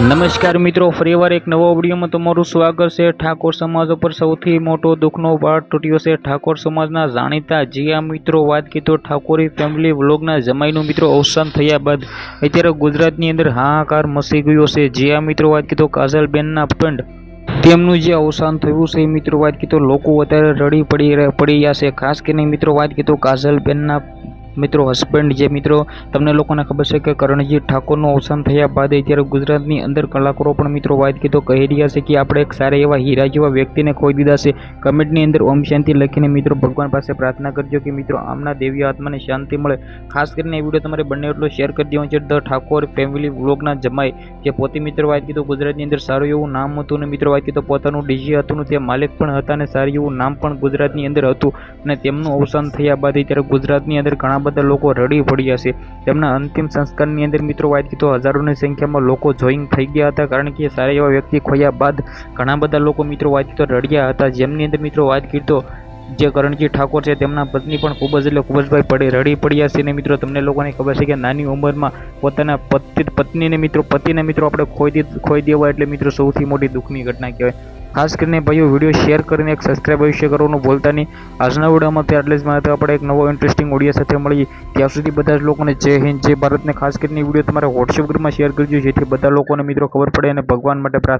નમસ્કાર મિત્રો ફરીવાર એક નવો વિડીયોમાં તમારું સ્વાગત છે. ઠાકોર સમાજ ઉપર સૌથી મોટો દુઃખનો પાઠ તૂટ્યો છે. ઠાકોર સમાજના જાણીતા જીયા મિત્રો, વાત કીધો ઠાકોરી ફેમિલી વ્લોગના જમાઈનું મિત્રો, અવસાન થયા બાદ અત્યારે ગુજરાતની અંદર હાહાકાર મસી ગયો છે. જીયા મિત્રો, વાત કીધો કાજલબેનના ફ્રેન્ડ તેમનું જે અવસાન થયું છે મિત્રો, વાત કીધો લોકો અત્યારે રડી પડી પડી રહ્યા છે. ખાસ કરીને મિત્રો, વાત કીધો કાજલબેનના મિત્રો હસબન્ડ જે મિત્રો, તમને લોકોને ખબર છે કે કરણજી ઠાકોરનું અવસાન થયા બાદ અત્યારે ગુજરાતની અંદર કલાકારો પણ મિત્રો વાત કીધો કહી રહ્યા છે કે આપણે એક સારા એવા હીરા જેવા વ્યક્તિને ખોઈ દીધા છે. કમેન્ટની અંદર ઓમ શાંતિ લખીને મિત્રો ભગવાન પાસે પ્રાર્થના કરજો કે મિત્રો આમના દેવી આત્માને શાંતિ મળે. ખાસ કરીને એ વીડિયો તમારે બંને એટલો શેર કરી દેવાનો છે, ધ ઠાકોર ફેમિલી વ્લોગના જમાઈ. જે પોતે મિત્રો વાત કીધું ગુજરાતની અંદર સારું એવું નામ હતું અને મિત્રો વાત કીધું પોતાનું ડીજે હતું તે માલિક પણ હતા અને સારું એવું નામ પણ ગુજરાતની અંદર હતું. અને તેમનું અવસાન થયા બાદ અત્યારે ગુજરાતની અંદર ઘણા બધા લોકો રડી પડ્યા છે. તેમના અંતિમ સંસ્કારની અંદર મિત્રો વાત કીધો હજારોની સંખ્યામાં લોકો જોઈન થઈ ગયા હતા કારણ કે સારા એવા વ્યક્તિ ખોયા બાદ ઘણા બધા લોકો મિત્રો વાત કીધું રડ્યા હતા. જેમની અંદર મિત્રો વાત કીધો જે કરણજી ઠાકોર છે તેમના પત્ની પણ ખૂબ જ એટલે ખૂબ જ ભાઈ પડે રડી પડ્યા છે ને મિત્રો તમને લોકોને ખબર છે કે નાની ઉંમરમાં પોતાના પતિ પત્નીને મિત્રો પતિને મિત્રો આપણે ખોઈ ખોઈ દેવા એટલે મિત્રો સૌથી મોટી દુઃખની ઘટના કહેવાય. ખાસ કરીને ભાઈઓ, વીડિયો શેર કરીને એક સબસ્ક્રાઈબ અવશ્ય કરવાનું ભૂલતા નહીં. આજના વિડીયોમાં તે આટલે જ મારે આપણે એક નવો ઇન્ટરેસ્ટિંગ ઓડિયો સાથે મળીએ ત્યાં સુધી બધા જ લોકોને જય હિન્દ, જય ભારતને ખાસ કરીને વીડિયો તમારે વોટ્સએપ ગ્રુપમાં શેર કરજો, જેથી બધા લોકોને મિત્રો ખબર પડે અને ભગવાન માટે પ્રાર્થના